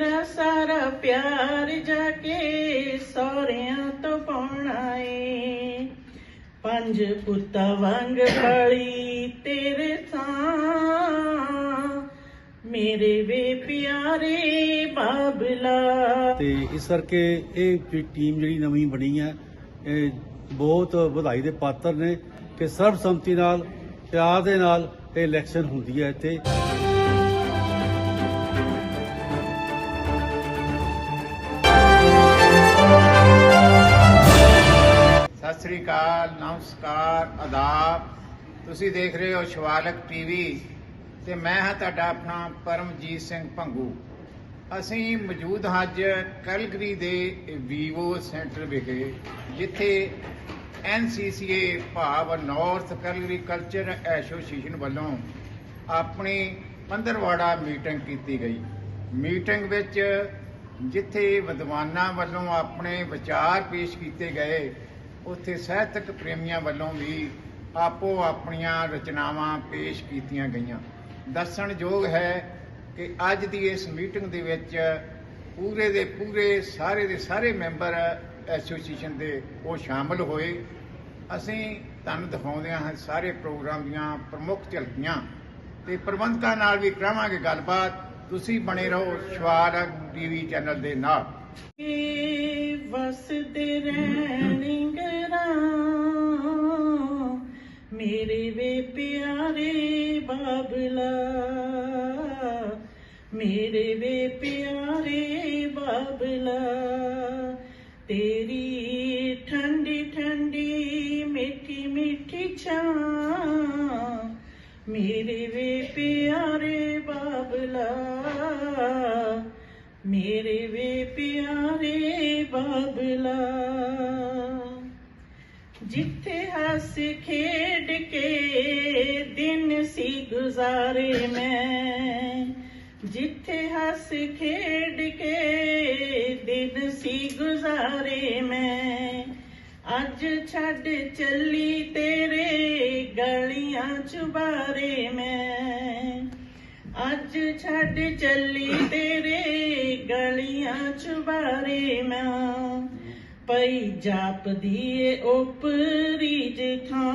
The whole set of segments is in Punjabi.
ਤੇਰਾ ਸਾਰਾ ਪਿਆਰ ਜਾ ਕੇ ਸਹੁਰਿਆਂ ਤੋਂ ਪਾਉਣਾ ਏ ਪੰਜ ਪੁੱਤਾਂ ਵਾਂਗ ਪਲੀ ਤੇਰੇ ਥਾਂ। ਮੇਰੇ ਵੇ ਪਿਆਰੇ ਬਾਬਲਾ। ਤੇ ਇਸ ਕਰਕੇ ਇਹ ਜਿਹੜੀ ਟੀਮ ਜਿਹੜੀ ਨਵੀਂ ਬਣੀ ਹੈ ਇਹ ਬਹੁਤ ਵਧਾਈ ਦੇ ਪਾਤਰ ਨੇ ਕਿ ਸਰਬਸੰਮਤੀ ਨਾਲ, ਪਿਆਰ ਦੇ ਨਾਲ ਇਹ ਇਲੈਕਸ਼ਨ ਹੁੰਦੀ ਹੈ ਇੱਥੇ। ਅਕਾਲ ਨਮਸਕਾਰ, ਆਦਾਬ। ਤੁਸੀਂ ਦੇਖ ਰਹੇ ਹੋ ਸ਼ਿਵਾਲਕ ਟੀਵੀ ਤੇ ਮੈਂ ਹਾਂ ਤੁਹਾਡਾ ਆਪਣਾ ਪਰਮਜੀਤ ਸਿੰਘ ਭੰਗੂ। ਅਸੀਂ ਮੌਜੂਦ ਹਾਂ ਅੱਜ ਕਲਗਰੀ ਦੇ ਵੀਵੋ ਸੈਂਟਰ ਵਿਖੇ, ਜਿੱਥੇ ਐਨਸੀਸੀਏ ਭਾਵ ਨਾਰਥ ਕਲਗਰੀ ਕਲਚਰ ਐਸੋਸੀਏਸ਼ਨ ਵੱਲੋਂ ਆਪਣੀ ਪੰਦਰਵਾੜਾ ਮੀਟਿੰਗ ਕੀਤੀ ਗਈ। ਮੀਟਿੰਗ ਵਿੱਚ ਜਿੱਥੇ ਵਿਦਵਾਨਾਂ ਵੱਲੋਂ ਆਪਣੇ ਵਿਚਾਰ ਪੇਸ਼ ਕੀਤੇ ਗਏ ਉੱਥੇ ਸਾਹਿਤਕ ਪ੍ਰੇਮੀਆਂ ਵੱਲੋਂ ਵੀ ਆਪੋ ਆਪਣੀਆਂ ਰਚਨਾਵਾਂ ਪੇਸ਼ ਕੀਤੀਆਂ ਗਈਆਂ। ਦੱਸਣਯੋਗ ਹੈ ਕਿ ਅੱਜ ਦੀ ਇਸ ਮੀਟਿੰਗ ਦੇ ਵਿੱਚ ਪੂਰੇ ਦੇ ਪੂਰੇ ਸਾਰੇ ਦੇ ਸਾਰੇ ਮੈਂਬਰ ਐਸੋਸੀਏਸ਼ਨ ਦੇ ਉਹ ਸ਼ਾਮਲ ਹੋਏ। ਅਸੀਂ ਤੁਹਾਨੂੰ ਦਿਖਾਉਂਦੇ ਹਾਂ ਸਾਰੇ ਪ੍ਰੋਗਰਾਮ ਦੀਆਂ ਪ੍ਰਮੁੱਖ ਝਲਕੀਆਂ ਤੇ ਪ੍ਰਬੰਧਕਾਂ ਨਾਲ ਵੀ ਕਰਾਵਾਂਗੇ ਗੱਲਬਾਤ। ਤੁਸੀਂ ਬਣੇ ਰਹੋ ਸ਼ਵਾਰ ਟੀਵੀ ਚੈਨਲ ਦੇ ਨਾਲ। ਕੇ ਵਸਦੇ ਰਹਿਣਗਰਾ ਮੇਰੇ ਵੇ ਪਿਆਰੇ ਬਾਬਲਾ, ਮੇਰੇ ਵੇ ਪਿਆਰੇ ਬਾਬਲਾ, ਤੇਰੀ ਠੰਡੀ ਠੰਡੀ ਮਿੱਠੀ ਮਿੱਠੀ ਛਾਂ, ਮੇਰੇ ਵੇ ਪਿਆਰੇ ਬਾਬਲਾ। ਮੇਰੇ ਵੇ ਪਿਆਰੇ ਬਾਬਲਾ ਜਿੱਥੇ ਹੱਸ ਖੇਡ ਕੇ ਦਿਨ ਸੀ ਗੁਜ਼ਾਰੇ ਮੈਂ ਜਿੱਥੇ ਹੱਸ ਖੇਡ ਕੇ ਦਿਨ ਸੀ ਗੁਜ਼ਾਰੇ ਮੈਂ ਅੱਜ ਛੱਡ ਚੱਲੀ ਤੇਰੇ ਗਲੀਆਂ ਚੁਬਾਰੇ ਮੈਂ ਅੱਜ ਛੱਡ ਚੱਲੀ ਤੇਰੇ ਗਲੀਆਂ ਚੁਬਾਰੇ ਮੈਂ। ਪਈ ਜਾਪਦੀ ਏ ਉਪਰੀ ਜਥਾਂ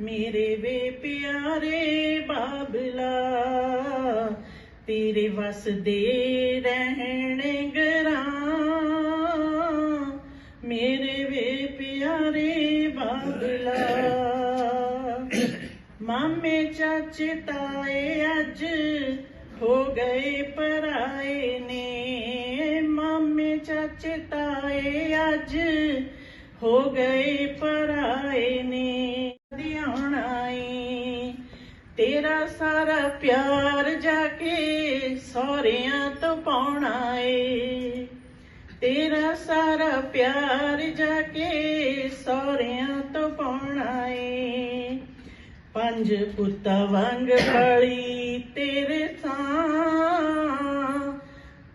ਮੇਰੇ ਵੇ ਪਿਆਰੇ ਬਾਬਲਾ, ਤੇਰੇ ਵਸਦੇ ਰਹਿਣ ਗਰਾਂ ਚਾਚੇ ਅੱਜ। ਹੋ ਗਏ ਪਰਾਏ ਨੇ। ਮਾਮੇ ਚਾਚੇ ਤਾਏ ਅੱਜ। ਹੋ ਗਏ ਪਰਾਏ ਨੇ। ਦਿਆਉਣਾ ਏ ਤੇਰਾ ਸਾਰਾ ਪਿਆਰ ਜਾ ਕੇ ਸਹੁਰਿਆਂ ਤੋਂ ਪਾਉਣਾ ਏ ਤੇਰਾ ਸਾਰਾ ਪਿਆਰ ਜਾ ਕੇ ਸਹੁਰਿਆਂ ਤੋਂ ਪਾਉਣਾ ਏ ਪੰਜ ਪੁੱਤਾਂ ਵਾਂਗ ਪਲੀ ਤੇਰੇ ਥਾਂ।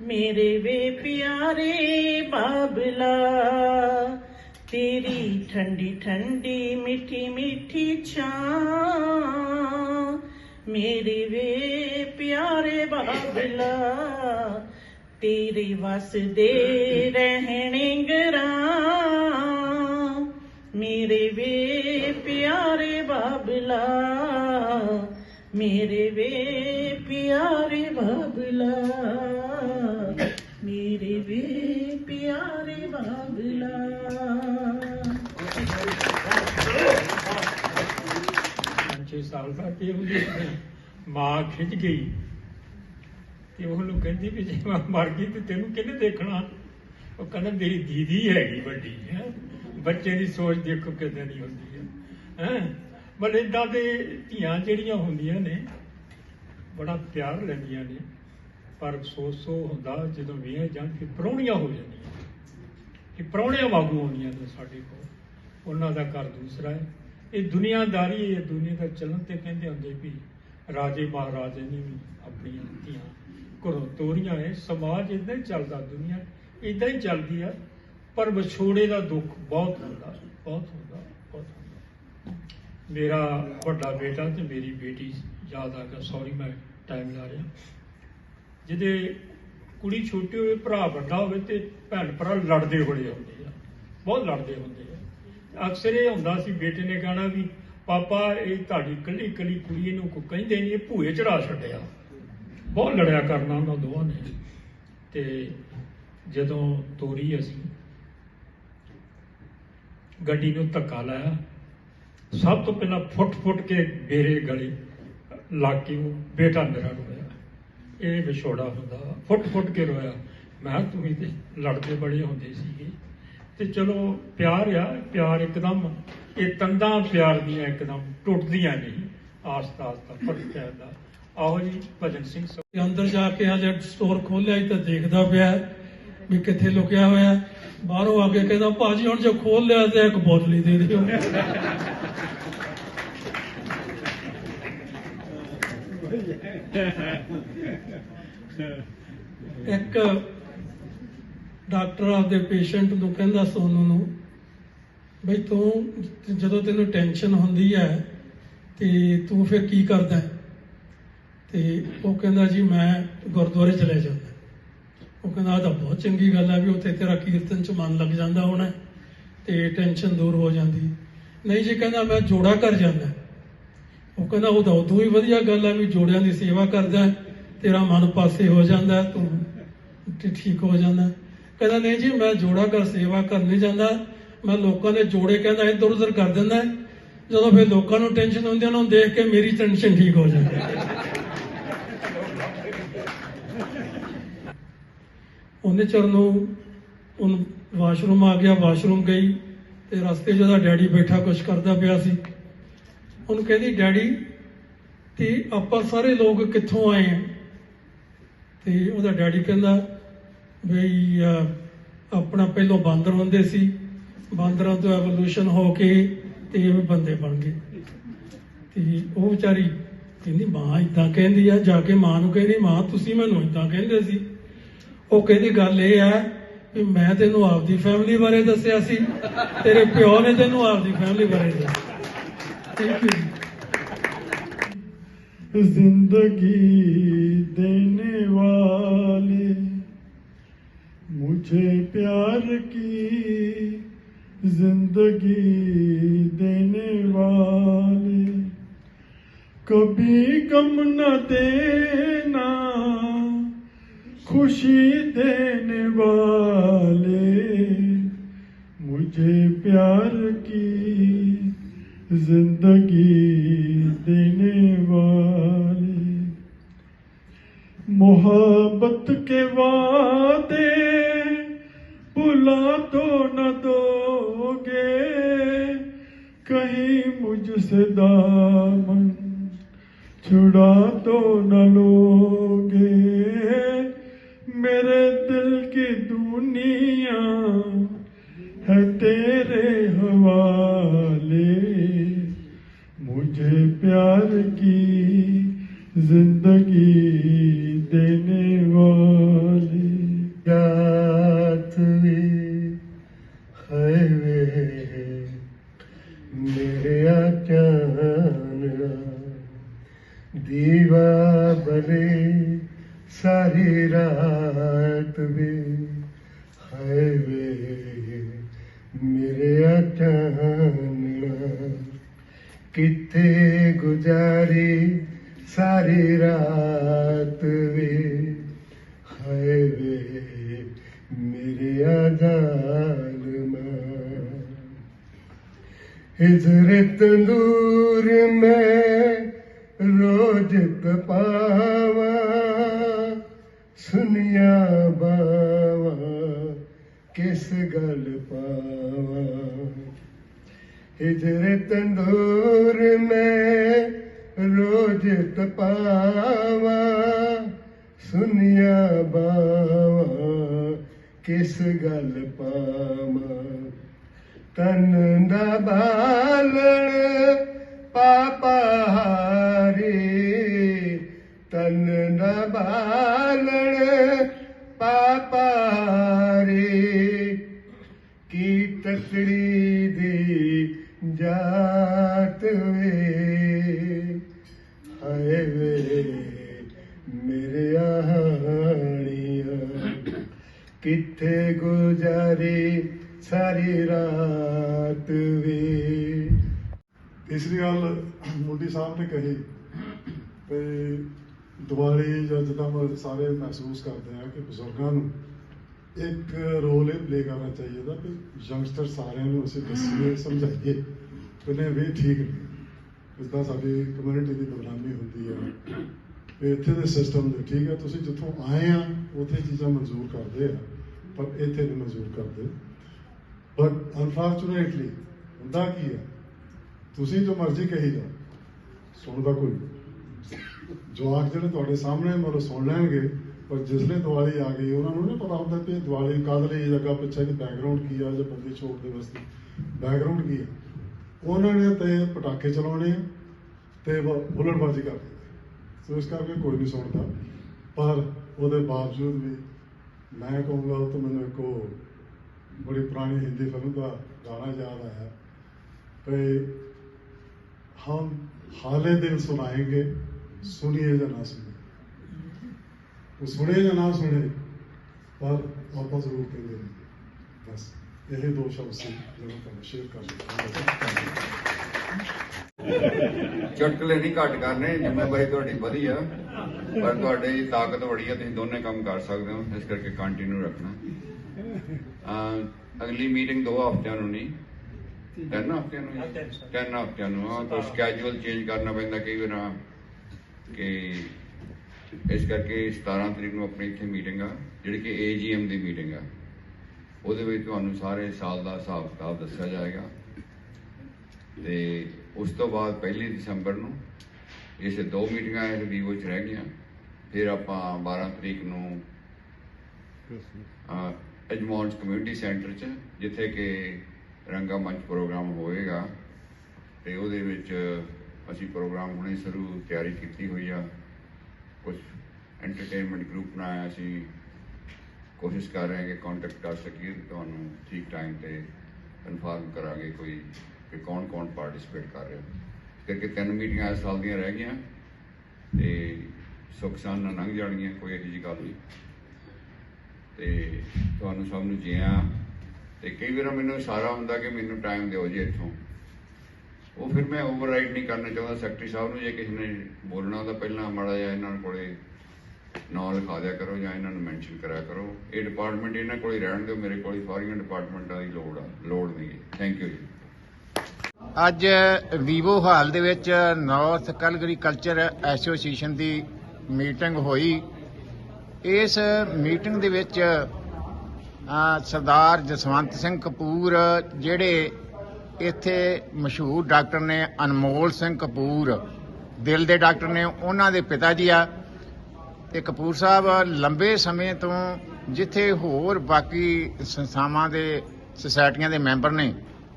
ਮੇਰੇ ਵੇ ਪਿਆਰੇ ਬਾਬਲਾ, ਤੇਰੀ ਠੰਡੀ ਠੰਡੀ ਮਿੱਠੀ ਮਿੱਠੀ ਛਾਂ। ਮੇਰੇ ਵੇ ਪਿਆਰੇ ਬਾਬਲਾ, ਤੇਰੇ ਵਸਦੇ ਰਹਿਣੇ ਗਰਾਂ। ਮੇਰੇ ਵੇ ਪਿਆਰੇ ਬਾਬਲਾ, ਮੇਰੇ ਵੇ ਪਿਆਰੇ ਬਾਬਲਾ, ਮੇਰੇ ਵੇ ਪਿਆਰੇ ਬਾਬਲਾ। ਛੇ ਸਾਲ ਦਾ ਤੇ ਉਹਦੀ ਮਾਂ ਖਿੱਚ ਗਈ। ਤੇ ਉਹਨੂੰ ਕਹਿੰਦੀ ਵੀ ਜੇ ਮੈਂ ਮਰ ਗਈ ਤੇ ਤੈਨੂੰ ਕਿਹਨੇ ਦੇਖਣਾ? ਉਹ ਕਹਿੰਦਾ, ਮੇਰੀ ਦੀਦੀ ਹੈਗੀ ਵੱਡੀ, ਹੈ। ਬੱਚੇ ਦੀ ਸੋਚ ਦੇਖੋ ਕਿਦਾਂ ਦੀ ਹੁੰਦੀ ਹੈ। ਹੈ? ਬਲ ਏਦਾਂ ਦੇ ਧੀਆਂ ਜਿਹੜੀਆਂ ਹੁੰਦੀਆਂ ਨੇ, ਬੜਾ ਪਿਆਰ ਲੈਂਦੀਆਂ ਨੇ, ਪਰ ਅਫਸੋਸ ਉਹ ਹੁੰਦਾ ਜਦੋਂ ਵਿਆਹ ਜਾਂ ਕਿ ਪ੍ਰਾਹੁਣੀਆਂ ਹੋ ਜਾਂਦੀਆਂ ਕਿ ਪ੍ਰਾਹੁਣਿਆਂ ਵਾਂਗੂ ਆਉਂਦੀਆਂ ਨੇ ਸਾਡੇ ਕੋਲ। ਉਹਨਾਂ ਦਾ ਘਰ ਦੂਸਰਾ ਹੈ। ਇਹ ਦੁਨੀਆਦਾਰੀ, ਇਹ ਦੁਨੀਆ ਦਾ ਚੱਲਣ ਤੇ ਕਹਿੰਦੇ ਹੁੰਦੇ ਵੀ ਰਾਜੇ ਮਹਾਰਾਜੇ ਨੇ ਵੀ ਆਪਣੀਆਂ ਧੀਆਂ ਘਰੋਂ ਤੋਰੀਆਂ ਹੈ ਸਮਾਜ ਇਦਾਂ ਹੀ ਚੱਲਦਾ, ਦੁਨੀਆ ਇਦਾਂ ਹੀ ਚੱਲਦੀ ਆ। ਪਰ ਵਿਛੋੜੇ ਦਾ ਦੁੱਖ ਬਹੁਤ ਹੁੰਦਾ ਬਹੁਤ ਹੁੰਦਾ ਬਹੁਤ ਹੁੰਦਾ। ਮੇਰਾ ਵੱਡਾ ਬੇਟਾ ਤੇ ਮੇਰੀ ਬੇਟੀ ਯਾਦ ਆ ਗਿਆ ਸੌਰੀ ਮੈਂ ਟਾਈਮ ਲਾ ਰਿਹਾ। ਜਿਹਦੇ ਕੁੜੀ ਛੋਟੀ ਹੋਵੇ, ਭਰਾ ਵੱਡਾ ਹੋਵੇ ਤੇ ਭੈਣ ਭਰਾ ਲੜਦੇ ਬੜੇ ਹੁੰਦੇ ਆ, ਬਹੁਤ ਲੜਦੇ ਹੁੰਦੇ ਆ। ਅਕਸਰ ਇਹ ਹੁੰਦਾ ਸੀ, ਬੇਟੇ ਨੇ ਕਹਿਣਾ ਵੀ, ਪਾਪਾ, ਇਹ ਤੁਹਾਡੀ ਕੱਲੀ ਕੱਲੀ ਕੁੜੀ, ਇਹਨੂੰ ਕੋ ਕਹਿੰਦੇ ਨਹੀਂ ਇਹ ਭੂਏ ਚੜਾ ਛੱਡਿਆ। ਬਹੁਤ ਲੜਿਆ ਕਰਨਾ ਉਹਨਾਂ ਦੋਵਾਂ ਨੇ। ਤੇ ਜਦੋਂ ਤੋਰੀ ਅਸੀਂ ਗੱਡੀ ਨੂੰ ਧੱਕਾ ਲਾਇਆ। ਸਭ ਤੋਂ ਪਹਿਲਾਂ ਫੁੱਟ-ਫੁੱਟ ਕੇ ਬੇਰੇ ਗਲੇ ਲੱਗ ਕੇ ਉਹ ਬੇਟਾ ਮੇਰਾ ਰੋਇਆ। ਇਹ ਵਿਛੋੜਾ ਹੁੰਦਾ ਫੁੱਟ-ਫੁੱਟ ਕੇ ਰੋਇਆ। ਮੈਂ ਤੁਸੀਂ ਤੇ ਲੜਦੇ ਬੜੇ ਹੁੰਦੇ ਸੀਗੇ। ਤੇ ਚਲੋ, ਪਿਆਰ ਆ, ਪਿਆਰ ਇੱਕਦਮ, ਇਹ ਤੰਦਾਂ ਪਿਆਰ ਦੀਆਂ ਇੱਕਦਮ ਟੁੱਟਦੀਆਂ ਨਹੀਂ ਆਸਤਾ ਆਸਤਾ ਫ਼ਰਕ ਪੈਂਦਾ ਆਓ ਜੀ, ਭਜਨ ਸਿੰਘ ਅੰਦਰ ਜਾ ਕੇ ਆ ਸਟੋਰ ਖੋਲਿਆ ਹੀ ਤਾਂ ਦੇਖਦਾ ਪਿਆ। ਵੀ ਕਿੱਥੇ ਲੁਕਿਆ ਹੋਇਆ ਬਾਹਰੋਂ ਆ ਕੇ ਕਹਿੰਦਾ, ਭਾਜੀ, ਹੁਣ ਜੇ ਖੋਲ ਲਿਆ ਤੇ ਇੱਕ ਬੋਤਲ ਹੀ ਦੇ ਦਿਓ। ਇੱਕ ਡਾਕਟਰ ਆਪਦੇ ਪੇਸ਼ੈਂਟ ਨੂੰ ਕਹਿੰਦਾ ਸੋਨੂ ਨੂੰ, ਬਈ ਤੂੰ ਜਦੋਂ ਤੈਨੂੰ ਟੈਨਸ਼ਨ ਹੁੰਦੀ ਹੈ ਤੇ ਤੂੰ ਫਿਰ ਕੀ ਕਰਦਾ ਤੇ ਉਹ ਕਹਿੰਦਾ, ਜੀ, ਮੈਂ ਗੁਰਦੁਆਰੇ ਚਲੇ ਜਾਂਦਾ ਉਹ ਕਹਿੰਦਾ ਤਾਂ ਬਹੁਤ ਚੰਗੀ ਗੱਲ ਹੈ ਵੀ ਉੱਥੇ ਤੇਰਾ ਕੀਰਤਨ ਚ ਮਨ ਲੱਗ ਜਾਂਦਾ ਹੋਣਾ ਤੇ ਟੈਨਸ਼ਨ ਦੂਰ ਹੋ ਜਾਂਦੀ। ਨਹੀਂ ਜੀ ਕਹਿੰਦਾ ਮੈਂ ਜੋੜਾ ਕਰ ਜਾਂਦਾ। ਉਹ ਕਹਿੰਦਾ ਉਹ ਤਾਂ ਉਦੋਂ ਹੀ ਵਧੀਆ ਗੱਲ ਹੈ ਵੀ ਜੋੜਿਆਂ ਦੀ ਸੇਵਾ ਕਰਦਾ, ਤੇਰਾ ਮਨ ਪਾਸੇ ਹੋ ਜਾਂਦਾ, ਤੂੰ ਠੀਕ ਹੋ ਜਾਂਦਾ। ਕਹਿੰਦਾ ਨਹੀਂ ਜੀ ਮੈਂ ਜੋੜਾ ਕਰ ਸੇਵਾ ਕਰਨ ਜਾਂਦਾ। ਮੈਂ ਲੋਕਾਂ ਦੇ ਜੋੜੇ ਕਹਿੰਦਾ ਇੱਧਰ ਉੱਧਰ ਕਰ ਦਿੰਦਾ। ਜਦੋਂ ਫਿਰ ਲੋਕਾਂ ਨੂੰ ਟੈਨਸ਼ਨ ਹੁੰਦੀ ਹੈ ਉਹਨਾਂ ਨੂੰ ਦੇਖ ਕੇ ਮੇਰੀ ਟੈਨਸ਼ਨ ਠੀਕ ਹੋ ਜਾਂਦੀ। ਉਹਨੇ ਚਿਰ ਨੂੰ ਉਹਨ ਵਾਸ਼ਰੂਮ ਆ ਗਿਆ, ਵਾਸ਼ਰੂਮ ਗਈ ਤੇ ਰਸਤੇ 'ਚ ਉਹਦਾ ਡੈਡੀ ਬੈਠਾ, ਕੁਛ ਕਰਦਾ ਪਿਆ ਸੀ। ਉਹਨੂੰ ਕਹਿੰਦੀ, ਡੈਡੀ, ਤੇ ਆਪਾਂ ਸਾਰੇ ਲੋਕ ਕਿੱਥੋਂ ਆਏ ਆ? ਤੇ ਉਹਦਾ ਡੈਡੀ ਕਹਿੰਦਾ, ਬਈ ਆਪਣਾ ਪਹਿਲੋਂ ਬਾਂਦਰ ਹੁੰਦੇ ਸੀ। ਬਾਂਦਰਾਂ ਤੋਂ ਐਵੋਲੂਸ਼ਨ ਹੋ ਕੇ ਤੇ ਇਹ ਬੰਦੇ ਬਣ ਗਏ। ਤੇ ਉਹ ਵਿਚਾਰੀ ਕਹਿੰਦੀ, ਮਾਂ ਇਦਾਂ ਕਹਿੰਦੀ ਆ, ਜਾ ਕੇ ਮਾਂ ਨੂੰ ਕਹਿੰਦੀ, ਮਾਂ, ਤੁਸੀਂ ਮੈਨੂੰ ਇਦਾਂ ਕਹਿੰਦੇ ਸੀ ਉਹ ਕਹਿੰਦੀ, ਗੱਲ ਇਹ ਹੈ ਕਿ ਮੈਂ ਤੈਨੂੰ ਆਪਦੀ ਫੈਮਿਲੀ ਬਾਰੇ ਦੱਸਿਆ ਸੀ। ਤੇਰੇ ਪਿਓ ਨੇ ਤੈਨੂੰ ਆਪਦੀ ਫੈਮਲੀ ਬਾਰੇ ਦੱਸਿਆ। ਥੈਂਕ ਯੂ ਜ਼ਿੰਦਗੀ ਦੇਨੇ ਵਾਲੇ, ਮੁਝੇ ਪਿਆਰ ਕੀ? ਜ਼ਿੰਦਗੀ ਦੇਨੇ ਵਾਲੇ ਕਬੀ ਗਮ ਨਾ ਦੇਨਾ खुशी देने वाले मुझे प्यार की जिंदगी जिंदगी देने वाली रात भी वे मेरा चांदना दीवा बने सारी रात भी वे मेरा चांदना कितने गुजारी ਸਾਰੀ ਰਾਤ ਵੇ ਹਾਏ ਵੇ, ਮੇਰੇ ਆਜ਼ਾਲਮਾ ਹਿਜਰਤ ਦੂਰ ਮੈਂ ਰੋਜ਼ ਤਪਾਵਾ, ਸੁਨੀਆਂ ਬਾਵਾ, ਕਿਸ ਗੱਲ ਪਾਵਾ। ਹਿਜਰਤ ਦੂਰ ਮੈਂ ਰੋਜ਼ ਤਪਾਵਾ, ਸੁਨੀਆਂ ਬਾਵਾ, ਕਿਸ ਗੱਲ ਪਾਵਾਂ? ਤਨ ਦਾ ਬਾਲਣ ਪਾਪਾ ਹਾਰੇ, ਤਨ ਦਾ ਬਾਲਣ ਪਾਪਾ ਹਾਰੇ। ਕੀ ਤਕੜੀ ਦੀ ਜਾਤ ਕਿੱਥੇ ਗੁਜ਼ਾਰੇ ਸਾਰੀ ਰਾਤ ਵੇ। ਤੀਸਰੀ ਗੱਲ ਮੋਦੀ ਸਾਹਿਬ ਨੇ ਕਹੀ ਤੇ ਦੀਵਾਲੀ ਜਾਂ ਜਿੱਦਾਂ ਸਾਰੇ ਮਹਿਸੂਸ ਕਰਦੇ ਆ ਕਿ ਬਜ਼ੁਰਗਾਂ ਨੂੰ ਇੱਕ ਰੋਲ ਇਹ ਪਲੇ ਕਰਨਾ ਚਾਹੀਦਾ ਕਿ ਯੰਗਸਟਰ ਸਾਰਿਆਂ ਨੂੰ ਅਸੀਂ ਦੱਸੀਏ, ਸਮਝਾਈਏ ਕਹਿੰਦੇ ਵੀ ਠੀਕ ਨਹੀਂ ਜਿੱਦਾਂ ਸਾਡੀ ਕਮਿਊਨਿਟੀ ਦੀ ਬਦਨਾਮੀ ਹੁੰਦੀ ਹੈ ਵੀ ਇੱਥੇ ਦੇ ਸਿਸਟਮ ਦੇ, ਠੀਕ ਹੈ ਤੁਸੀਂ ਜਿੱਥੋਂ ਆਏ ਆ, ਉੱਥੇ ਚੀਜ਼ਾਂ ਮਨਜ਼ੂਰ ਕਰਦੇ ਆ। ਪਰ ਇੱਥੇ ਨਹੀਂ ਮਨਜ਼ੂਰ ਕਰਦੇ ਬਟ ਅਨਫੋਰਚੂਨੇਟਲੀ ਹੁੰਦਾ ਕੀ ਹੈ? ਤੁਸੀਂ ਜੋ ਮਰਜ਼ੀ ਕਹੀ ਜਾਓ। ਸੁਣਦਾ ਕੋਈ। ਜਵਾਕ ਜਿਹੜੇ ਤੁਹਾਡੇ ਸਾਹਮਣੇ ਮਤਲਬ ਸੁਣ ਲੈਣਗੇ, ਪਰ ਜਿਸਲੇ ਦਿਵਾਲੀ ਆ ਗਈ, ਉਹਨਾਂ ਨੂੰ ਨਹੀਂ ਪਤਾ ਹੁੰਦਾ ਕਿ ਇਹ ਦੀਵਾਲੀ ਕਾਹਦੇ ਲਈ ਜਗ੍ਹਾ ਪਿੱਛੇ ਦੀ ਬੈਕਗ੍ਰਾਉਂਡ ਕੀ ਆ ਜਾਂ ਬੰਦੇ ਛੋੜ ਦੇ ਵਾਸਤੇ। ਬੈਕਗ੍ਰਾਉਂਡ ਕੀ ਆ? ਉਹਨਾਂ ਨੇ ਤੇ ਪਟਾਕੇ ਚਲਾਉਣੇ ਤੇ ਬੁਲਟਬਾਜ਼ੀ ਕਰਨੀ ਸੋ ਇਸ ਕਰਕੇ ਕੋਈ ਨਹੀਂ ਸੁਣਦਾ। ਪਰ ਉਹਦੇ ਬਾਵਜੂਦ ਵੀ ਮੈਂ ਕਹੂੰਗਾ ਉਹ ਤੋਂ ਮੈਨੂੰ ਇੱਕ ਬੜੀ ਪੁਰਾਣੀ ਹਿੰਦੀ ਫਿਲਮ ਦਾ ਗਾਣਾ ਯਾਦ ਆਇਆ। ਕਿ ਹਮ ਹਾਲੇ ਦਿਨ ਸੁਣਾਏਗੇ, ਸੁਣੀਏ ਜਾਂ ਨਾ ਸੁਣੀਏ। ਉਹ ਸੁਣੇ ਜਾਂ ਨਾ ਸੁਣੇ, ਪਰ ਆਪਾਂ ਜ਼ਰੂਰ ਕਹਿੰਦੇ ਨੇ ਬਸ, ਇਹ ਦੋ ਸ਼ਬਦ ਸੀ, ਜਿਹੜਾ ਤੁਹਾਨੂੰ ਸ਼ੇਅਰ ਕਰਨਾ ਦਿੱਤਾ। ਚਟਕਲੇ ਨਹੀਂ ਘੱਟ ਕਰਨੇ ਜ਼ਿੰਮੇਵਾਰੀ ਤੁਹਾਡੀ ਵਧੀਆ, ਪਰ ਤੁਹਾਡੀ ਤਾਕਤ ਬੜੀ ਹੈ ਤੁਸੀਂ ਦੋਨੇ ਕੰਮ ਕਰ ਸਕਦੇ ਹੋ, ਇਸ ਕਰਕੇ ਕੰਟੀਨਿਊ ਰੱਖਣਾ। ਅਹ ਅਗਲੀ ਮੀਟਿੰਗ ਦੋ ਹਫ਼ਤਿਆਂ ਨੂੰ ਨਹੀਂ, ਤਿੰਨ ਹਫ਼ਤਿਆਂ ਨੂੰ ਤਿੰਨ ਹਫ਼ਤਿਆਂ ਨੂੰ ਹਾਂ ਤਾਂ ਸਕੇਜੂਲ ਚੇਂਜ ਕਰਨਾ ਪੈਂਦਾ ਕਈ ਵਾਰ ਕਿ ਇਸ ਕਰਕੇ 17 ਤਰੀਕ ਨੂੰ ਆਪਣੀ ਇੱਥੇ ਮੀਟਿੰਗ ਆ, ਜਿਹੜੀ ਕਿ ਏਜੀਐਮ ਦੀ ਮੀਟਿੰਗ ਆ। ਉਹਦੇ ਵਿੱਚ ਤੁਹਾਨੂੰ ਸਾਰੇ ਸਾਲ ਦਾ ਹਿਸਾਬ ਕਿਤਾਬ ਦੱਸਿਆ ਜਾਏਗਾ। ਤੇ ਉਸ ਤੋਂ ਬਾਅਦ ਪਹਿਲੀ ਦਸੰਬਰ ਨੂੰ ਇਸੇ ਦੋ ਮੀਟਿੰਗਾਂ ਇਸ ਵੀਵੋ ਚ ਰਹਿ ਗਈਆਂ। ਫਿਰ ਆਪਾਂ 12 ਤਰੀਕ ਨੂੰ ਅਜਮੌਂਸ ਕਮਿਊਨਿਟੀ ਸੈਂਟਰ ਚ, ਜਿੱਥੇ ਕਿ ਰੰਗਾ ਮੰਚ ਪ੍ਰੋਗਰਾਮ ਹੋਏਗਾ। ਤੇ ਉਹਦੇ ਵਿੱਚ ਅਸੀਂ ਪ੍ਰੋਗਰਾਮ ਹੁਣੇ ਸ਼ੁਰੂ ਤਿਆਰੀ ਕੀਤੀ ਹੋਈ ਆ। ਕੁਝ ਐਂਟਰਟੇਨਮੈਂਟ ਗਰੁੱਪ ਬਣਾਇਆ ਅਸੀਂ। ਕੋਸ਼ਿਸ਼ ਕਰ ਰਹੇ ਹਾਂ ਕਿ ਕੰਟੈਕਟ ਕਰ ਸਕੀਏ। ਤੁਹਾਨੂੰ ਠੀਕ ਟਾਈਮ ਤੇ ਕਨਫਰਮ ਕਰਾਂਗੇ ਕੋਈ ਕਿ ਕੌਣ ਕੌਣ ਪਾਰਟਿਸਿਪੇਟ ਕਰ ਰਿਹਾ। ਇਸ ਕਰਕੇ ਤਿੰਨ ਮੀਟਿੰਗਾਂ ਇਸ ਸਾਲ ਦੀਆਂ ਰਹਿ ਗਈਆਂ ਤੇ ਸੁੱਖ ਸਾਨ ਨਾਲ ਲੰਘ ਜਾਣਗੀਆਂ, ਕੋਈ ਇਹੋ ਜਿਹੀ ਗੱਲ ਨਹੀਂ। ਤੇ ਤੁਹਾਨੂੰ ਸਭ ਨੂੰ ਜੀਆਂ ਤੇ ਕਈ ਵਾਰ ਮੈਨੂੰ ਸਾਰਾ ਹੁੰਦਾ ਕਿ ਮੈਨੂੰ ਟਾਈਮ ਦਿਓ ਜੀ ਇੱਥੋਂ। ਉਹ ਫਿਰ ਮੈਂ ਓਵਰਰਾਈਡ ਨਹੀਂ ਕਰਨਾ ਚਾਹੁੰਦਾ। ਸੈਕਟਰੀ ਸਾਹਿਬ ਨੂੰ ਜੇ ਕਿਸੇ ਨੇ ਬੋਲਣਾ ਤਾਂ ਪਹਿਲਾਂ ਮਾੜਾ ਜਿਹਾ ਇਹਨਾਂ ਕੋਲੇ ਨਾਂ ਲਿਖਾ ਦਿਆ ਕਰੋ ਜਾਂ ਇਹਨਾਂ ਨੂੰ ਮੈਂਸ਼ਨ ਕਰਿਆ ਕਰੋ। ਇਹ ਡਿਪਾਰਟਮੈਂਟ ਇਹਨਾਂ ਕੋਲੇ ਰਹਿਣ ਦਿਓ। ਮੇਰੇ ਕੋਲ ਸਾਰੀਆਂ ਡਿਪਾਰਟਮੈਂਟਾਂ ਦੀ ਲੋੜ ਆ। ਲੋੜ ਨਹੀਂ ਥੈਂਕ ਯੂ ਜੀ। ਅੱਜ ਵੀਵੋ ਹਾਲ ਦੇ ਵਿੱਚ ਨਾਰਥ ਕੈਲਗਰੀ ਕਲਚਰ ਐਸੋਸੀਏਸ਼ਨ ਦੀ ਮੀਟਿੰਗ ਹੋਈ। ਇਸ ਮੀਟਿੰਗ ਦੇ ਵਿੱਚ ਸਰਦਾਰ ਜਸਵੰਤ ਸਿੰਘ ਕਪੂਰ, ਜਿਹੜੇ ਇੱਥੇ ਮਸ਼ਹੂਰ ਡਾਕਟਰ ਨੇ ਅਨਮੋਲ ਸਿੰਘ ਕਪੂਰ, ਦਿਲ ਦੇ ਡਾਕਟਰ ਨੇ, ਉਹਨਾਂ ਦੇ ਪਿਤਾ ਜੀ ਆ। ਤੇ ਕਪੂਰ ਸਾਹਿਬ, ਲੰਬੇ ਸਮੇਂ ਤੋਂ ਜਿੱਥੇ ਹੋਰ ਬਾਕੀ ਸੰਸਥਾਵਾਂ ਦੇ, ਸੁਸਾਇਟੀਆਂ ਦੇ ਮੈਂਬਰ ਨੇ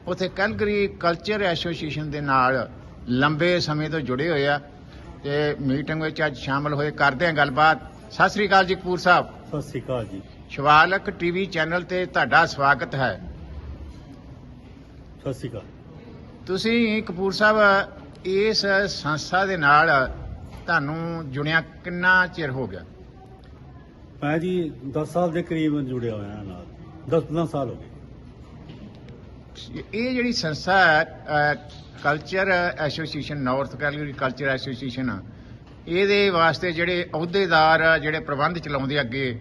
ਉਥੇ ਕੈਲਗਰੀ ਕਲਚਰ ਐਸੋਸੀਏਸ਼ਨ ਦੇ ਨਾਲ ਲੰਬੇ ਸਮੇਂ ਤੋਂ ਜੁੜੇ ਹੋਏ ਆ ਤੇ ਮੀਟਿੰਗ ਵਿੱਚ ਅੱਜ ਸ਼ਾਮਲ ਹੋਏ ਕਰਦੇ ਆ ਗੱਲਬਾਤ। ਸਤਿ ਸ੍ਰੀ ਅਕਾਲ ਜੀ ਕਪੂਰ ਸਾਹਿਬ। ਸਤਿ ਸ੍ਰੀ ਅਕਾਲ ਜੀ। ਸ਼ਿਵਾਲਕ ਟੀਵੀ ਚੈਨਲ ਤੇ ਤੁਹਾਡਾ ਸਵਾਗਤ ਹੈ। ਸਤਿ ਸ੍ਰੀ ਅਕਾਲ। ਤੁਸੀਂ ਕਪੂਰ ਸਾਹਿਬ ਇਸ ਸੰਸਥਾ ਦੇ ਨਾਲ ਤੁਹਾਨੂੰ ਜੁੜਿਆ ਕਿੰਨਾ ਚਿਰ ਹੋ ਗਿਆ? ਮੈਂ ਜੀ 10 ਸਾਲ ਦੇ ਕਰੀਬ ਜੁੜਿਆ ਹੋਇਆ ਨਾਲ। 10-15 ਸਾਲ ਹੋ ਗਏ। ਇਹ ਜਿਹੜੀ ਸੰਸਥਾ ਹੈ culture association north Calgary culture association ਇਹਦੇ ਵਾਸਤੇ ਜਿਹੜੇ ਅਹੁਦੇਦਾਰ ਜਿਹੜੇ ਪ੍ਰਬੰਧ ਚਲਾਉਂਦੇ ਅੱਗੇ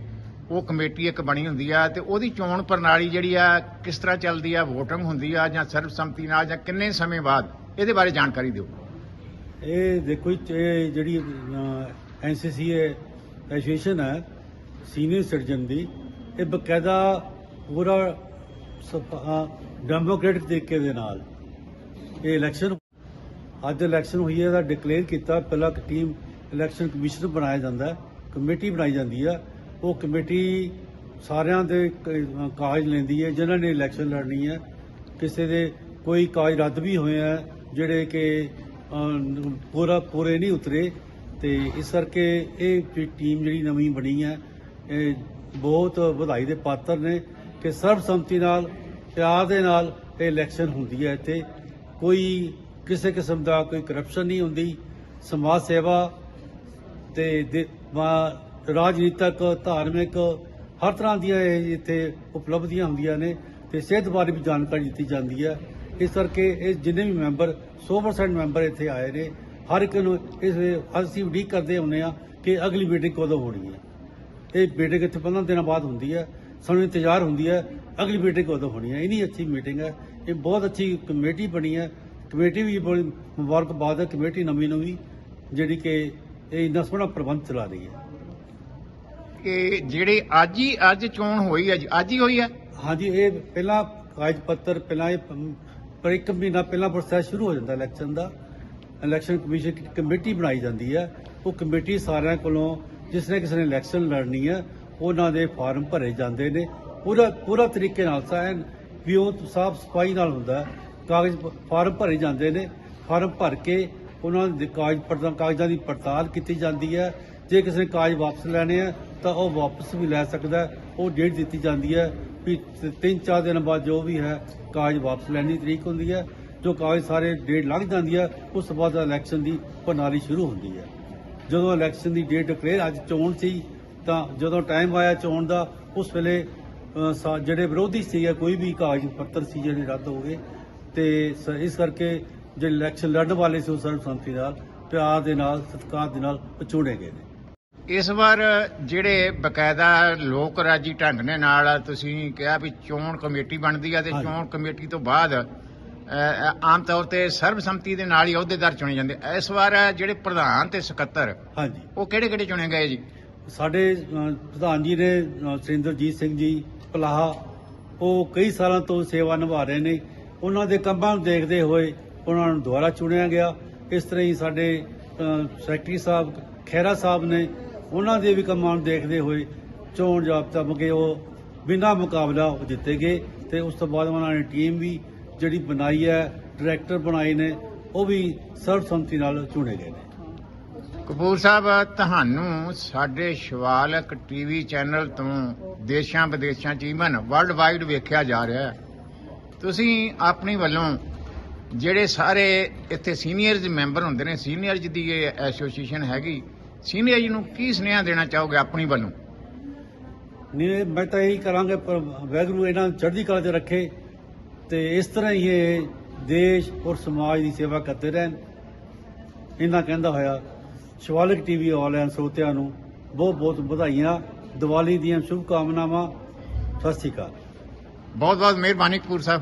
ਉਹ ਕਮੇਟੀ ਇੱਕ ਬਣੀ ਹੁੰਦੀ ਆ ਤੇ ਉਹਦੀ ਚੋਣ ਪ੍ਰਣਾਲੀ ਜਿਹੜੀ ਆ ਕਿਸ ਤਰ੍ਹਾਂ ਚੱਲਦੀ ਆ VOTING ਹੁੰਦੀ ਆ ਜਾਂ ਸਰਬਸੰਮਤੀ ਨਾਲ ਜਾਂ ਕਿੰਨੇ ਸਮੇਂ ਬਾਅਦ ਇਹਦੇ ਬਾਰੇ ਜਾਣਕਾਰੀ ਦਿਓ। ਇਹ ਦੇਖੋ ਜੀ, ਇਹ ਜਿਹੜੀ ਐਨਸੀਸੀ ਐਸੋਸੀਏਸ਼ਨ ਹੈ ਸੀਨੀਅਰ ਸਿਟੀਜ਼ਨ ਦੀ ਇਹ ਬਕਾਇਦਾ ਪੂਰਾ ਡੈਮੋਕ੍ਰੈਟਿਕ ਤਰੀਕੇ ਦੇ ਨਾਲ। ਇਹ ਇਲੈਕਸ਼ਨ ਅੱਜ ਇਲੈਕਸ਼ਨ ਹੋਈ ਹੈ ਦਾ ਡਿਕਲੇਅਰ ਕੀਤਾ। ਪਹਿਲਾਂ ਇੱਕ ਟੀਮ ਇਲੈਕਸ਼ਨ ਕਮਿਸ਼ਨ ਬਣਾਇਆ ਜਾਂਦਾ ਕਮੇਟੀ ਬਣਾਈ ਜਾਂਦੀ ਹੈ। ਉਹ ਕਮੇਟੀ ਸਾਰਿਆਂ ਦੇ ਕਾਜ ਲੈਂਦੀ ਹੈ, ਜਿਨ੍ਹਾਂ ਨੇ ਇਲੈਕਸ਼ਨ ਲੜਨੀ ਹੈ। ਕਿਸੇ ਦੇ ਕੋਈ ਕਾਜ ਰੱਦ ਵੀ ਹੋਏ ਆ ਜਿਹੜੇ ਕਿ ਪੂਰਾ, ਪੂਰੇ ਨਹੀਂ ਉਤਰੇ। ਤੇ ਇਸ ਕਰਕੇ ਇਹ ਟੀਮ ਜਿਹੜੀ ਨਵੀਂ ਬਣੀ ਹੈ, ਇਹ ਬਹੁਤ ਵਧਾਈ ਦੇ ਪਾਤਰ ਨੇ ਕਿ ਸਰਬਸੰਮਤੀ ਨਾਲ ਪਿਆਰ ਦੇ ਨਾਲ ਇਹ ਇਲੈਕਸ਼ਨ ਹੁੰਦੀ ਹੈ ਇੱਥੇ। ਕੋਈ ਕਿਸੇ ਕਿਸਮ ਦਾ ਕੋਈ ਕਰਪਸ਼ਨ ਨਹੀਂ ਹੁੰਦੀ। ਸਮਾਜ ਸੇਵਾ ਤੇ ਦੇ- ਰਾਜਨੀਤਿਕ, ਧਾਰਮਿਕ ਹਰ ਤਰ੍ਹਾਂ ਦੀਆਂ ਇਹ ਇੱਥੇ ਉਪਲਬਧੀਆਂ ਹੁੰਦੀਆਂ ਨੇ ਤੇ ਸਿਹਤ ਬਾਰੇ ਵੀ ਜਾਣਕਾਰੀ ਦਿੱਤੀ ਜਾਂਦੀ ਹੈ। ਇਸ ਕਰਕੇ ਇਹ ਜਿੰਨੇ ਵੀ ਮੈਂਬਰ 100% ਮੈਂਬਰ ਇੱਥੇ ਆਏ ਨੇ। ਹਰ ਇੱਕ ਨੂੰ ਇਸ ਅਸੀਂ ਉਡੀਕ ਕਰਦੇ ਹੁੰਦੇ ਆ ਕਿ ਅਗਲੀ ਮੀਟਿੰਗ ਕਦੋਂ ਹੋਣੀ ਹੈ। ਇਹ ਮੀਟਿੰਗ ਇੱਥੇ 15 ਦਿਨਾਂ ਬਾਅਦ ਹੁੰਦੀ ਹੈ। ਸਾਨੂੰ ਇੰਤਜ਼ਾਰ ਹੁੰਦੀ ਹੈ ਅਗਲੀ ਮੀਟਿੰਗ ਕਦੋਂ ਹੋਣੀ ਹੈ? ਇੰਨੀ ਅੱਛੀ ਮੀਟਿੰਗ ਹੈ। ਇਹ ਬਹੁਤ ਅੱਛੀ ਕਮੇਟੀ ਬਣੀ ਹੈ। ਕਮੇਟੀ ਵੀ ਬੜੀ ਮੁਬਾਰਕਬਾਦ ਹੈ ਕਮੇਟੀ ਨਵੀਂ ਨਵੀਂ ਜਿਹੜੀ ਕਿ ਇਹ ਇੰਨਾ ਸੋਹਣਾ ਪ੍ਰਬੰਧ ਚਲਾ ਰਹੀ ਹੈ। ਕਿ ਜਿਹੜੀ ਅੱਜ ਹੀ ਅੱਜ ਚੋਣ ਹੋਈ ਹੈ ਜੀ, ਅੱਜ ਹੀ ਹੋਈ ਹੈ? ਹਾਂਜੀ ਇਹ ਪਹਿਲਾਂ ਕਾਗਜ਼ ਪੱਤਰ ਪਹਿਲਾਂ ਇਹ ਪ- ਪਰ ਇੱਕ ਮਹੀਨਾ ਪਹਿਲਾਂ ਪ੍ਰੋਸੈਸ ਸ਼ੁਰੂ ਹੋ ਜਾਂਦਾ ਇਲੈਕਸ਼ਨ ਦਾ। ਇਲੈਕਸ਼ਨ ਕਮਿਸ਼ਨ ਦੀ ਕਮੇਟੀ ਬਣਾਈ ਜਾਂਦੀ ਹੈ। ਉਹ ਕਮੇਟੀ ਸਾਰਿਆਂ ਕੋਲੋਂ ਜਿਸ ਨੇ ਕਿਸੇ ਨੇ ਇਲੈਕਸ਼ਨ ਲੜਨੀ ਹੈ ਉਹਨਾਂ ਦੇ ਫਾਰਮ ਭਰੇ ਜਾਂਦੇ ਨੇ। ਪੂਰਾ ਪੂਰਾ ਤਰੀਕੇ ਨਾਲ ਸਾਇਨ ਵੀ ਉਹ ਸਾਫ਼ ਸਫ਼ਾਈ ਨਾਲ ਹੁੰਦਾ ਕਾਗਜ਼ ਫਾਰਮ ਭਰੇ ਜਾਂਦੇ ਨੇ। ਫਾਰਮ ਭਰ ਕੇ ਉਹਨਾਂ ਦੇ ਕਾਗਜ਼ ਪੜਤਾਲ ਕਾਗਜ਼ਾਂ ਦੀ ਪੜਤਾਲ ਕੀਤੀ ਜਾਂਦੀ ਹੈ। ਜੇ ਕਿਸੇ ਨੇ ਕਾਗਜ਼ ਵਾਪਸ ਲੈਣੇ ਆ, ਤਾਂ ਉਹ ਵਾਪਸ ਵੀ ਲੈ ਸਕਦਾ ਉਹ ਡੇਟ ਦਿੱਤੀ ਜਾਂਦੀ ਹੈ ਵੀ ਤ- ਤਿੰਨ, ਚਾਰ ਦਿਨ ਬਾਅਦ ਜੋ ਵੀ ਹੈ, ਕਾਗਜ਼ ਵਾਪਸ ਲੈਣ ਦੀ ਤਰੀਕ ਹੁੰਦੀ ਹੈ। ਜੋ ਕਾਗਜ਼ ਸਾਰੇ ਡੇਟ ਲੱਗ ਜਾਂਦੀ ਹੈ, ਉਸ ਤੋਂ ਬਾਅਦ ਇਲੈਕਸ਼ਨ ਦੀ ਪ੍ਰਣਾਲੀ ਸ਼ੁਰੂ ਹੁੰਦੀ ਹੈ। ਜਦੋਂ ਇਲੈਕਸ਼ਨ ਦੀ ਡੇਟ ਡਿਕਲੇਅਰ ਅੱਜ ਚੋਣ ਸੀ ਤਾਂ ਜਦੋਂ ਟਾਈਮ ਆਇਆ ਚੋਣ ਦਾ ਉਸ ਵੇਲੇ ਜਿਹੜੇ ਵਿਰੋਧੀ ਸੀ ਜਾਂ ਕੋਈ ਵੀ ਕਾਗਜ਼ ਪੱਤਰ ਸੀ ਜਿਹੜੇ ਰੱਦ ਹੋ ਗਏ ਤੇ ਇਸ ਕਰਕੇ ਜਿਹੜੇ ਇਲੈਕਸ਼ਨ ਲੜਨ ਵਾਲੇ ਸੀ ਉਹ ਸਰਬਸੰਮਤੀ ਨਾਲ ਪਿਆਰ ਦੇ ਨਾਲ ਸਤਿਕਾਰ ਦੇ ਨਾਲ ਚੁਣੇ ਗਏ ਨੇ। ਇਸ ਵਾਰ ਜਿਹੜੇ ਬਕਾਇਦਾ ਲੋਕ ਰਾਜੀ ਢੰਗ ਨੇ ਨਾਲ ਤੁਸੀਂ ਕਿਹਾ ਵੀ ਚੋਣ ਕਮੇਟੀ ਬਣਦੀ ਆ ਤੇ। ਚੋਣ ਕਮੇਟੀ ਤੋਂ ਬਾਅਦ ਆਮ ਤੌਰ ਤੇ ਸਰਬਸੰਮਤੀ ਦੇ ਨਾਲ ਹੀ ਅਹੁਦੇਦਾਰ ਚੁਣੇ ਜਾਂਦੇ। ਇਸ ਵਾਰ ਜਿਹੜੇ ਪ੍ਰਧਾਨ ਤੇ ਸਕੱਤਰ ਹਾਂਜੀ। ਉਹ ਕਿਹੜੇ ਕਿਹੜੇ ਚੁਣੇ ਗਏ ਜੀ? ਸਾਡੇ ਪ੍ਰਧਾਨ ਜੀ ਨੇ ਅ, ਸੁਰਿੰਦਰਜੀਤ ਸਿੰਘ ਜੀ ਪਲਾਹਾ ਉਹ ਕਈ ਸਾਲਾਂ ਤੋਂ ਸੇਵਾ ਨਿਭਾ ਰਹੇ ਨੇ। ਉਹਨਾਂ ਦੇ ਕੰਮਾਂ ਨੂੰ ਦੇਖਦੇ ਹੋਏ ਉਹਨਾਂ ਨੂੰ ਦੁਬਾਰਾ ਚੁਣਿਆ ਗਿਆ। ਇਸ ਤਰ੍ਹਾਂ ਹੀ ਸਾਡੇ ਸੈਕਟਰੀ ਸਾਹਿਬ ਖੈਰਾ ਸਾਹਿਬ ਨੇ ਉਹਨਾਂ ਦੇ ਵੀ ਕੰਮਾਂ ਨੂੰ ਦੇਖਦੇ ਹੋਏ ਚੋਣ ਜਾਬਤਾ ਮਗੇ ਉਹ ਬਿਨਾਂ ਮੁਕਾਬਲਾ ਉਹ ਜਿੱਤੇ ਗਏ ਤੇ ਉਸ ਤੋਂ ਬਾਅਦ ਉਹਨਾਂ ਨੇ ਟੀਮ ਵੀ ਜਿਹੜੀ ਬਣਾਈ ਹੈ ਡਾਇਰੈਕਟਰ ਬਣਾਏ ਨੇ ਉਹ ਵੀ ਸਰਬਸੰਮਤੀ ਨਾਲ ਚੁਣੇ ਗਏ ਨੇ। ਕਪੂਰ ਸਾਹਿਬ, ਤੁਹਾਨੂੰ ਸਾਡੇ ਸ਼ਿਵਾਲਕ ਟੀਵੀ ਚੈਨਲ ਤੋਂ ਦੇਸ਼ਾਂ ਵਿਦੇਸ਼ਾਂ ਚ ਈਵਨ ਵਰਲਡ ਵਾਈਡ ਵੇਖਿਆ ਜਾ ਰਿਹਾ ਹੈ। ਤੁਸੀਂ ਆਪਣੀ ਵੱਲੋਂ ਜਿਹੜੇ ਸਾਰੇ ਇੱਥੇ ਸੀਨੀਅਰਜ਼ ਮੈਂਬਰ ਹੁੰਦੇ ਨੇ ਸੀਨੀਅਰਜ਼ ਦੀ ਇਹ ਐਸੋਸੀਏਸ਼ਨ ਹੈਗੀ ਸੀਨੀਅਰਜ਼ ਨੂੰ ਕੀ ਸੁਨੇਹਾ ਦੇਣਾ ਚਾਹੋਗੇ ਆਪਣੀ ਵੱਲੋਂ? ਨਹੀਂ, ਮੈਂ ਤਾਂ ਇਹੀ ਕਰਾਂਗੇ, ਪਰ ਵੈਗਰੂ ਇਹਨਾਂ ਨੂੰ ਚੜ੍ਹਦੀ ਕਲਾ 'ਚ ਰੱਖੇ ਤੇ ਇਸ ਤਰ੍ਹਾਂ ਹੀ ਇਹ ਦੇਸ਼ ਔਰ ਸਮਾਜ ਦੀ ਸੇਵਾ ਕਰਦੇ ਰਹਿਣ। ਇਹਨਾਂ ਕਹਿੰਦਾ ਹੋਇਆ। ਸ਼ਿਵਾਲਿਕ ਟੀਵੀ ਵਾਲਿਆਂ ਸਰੋਤਿਆਂ ਨੂੰ ਬਹੁਤ ਬਹੁਤ ਵਧਾਈਆਂ। ਦੀਵਾਲੀ ਦੀਆਂ ਸ਼ੁਭ ਕਾਮਨਾਵਾਂ। ਸਤਿ ਸ਼੍ਰੀ ਅਕਾਲ। ਬਹੁਤ ਬਹੁਤ ਮਿਹਰਬਾਨੀ ਕਪੂਰ ਸਾਹਿਬ।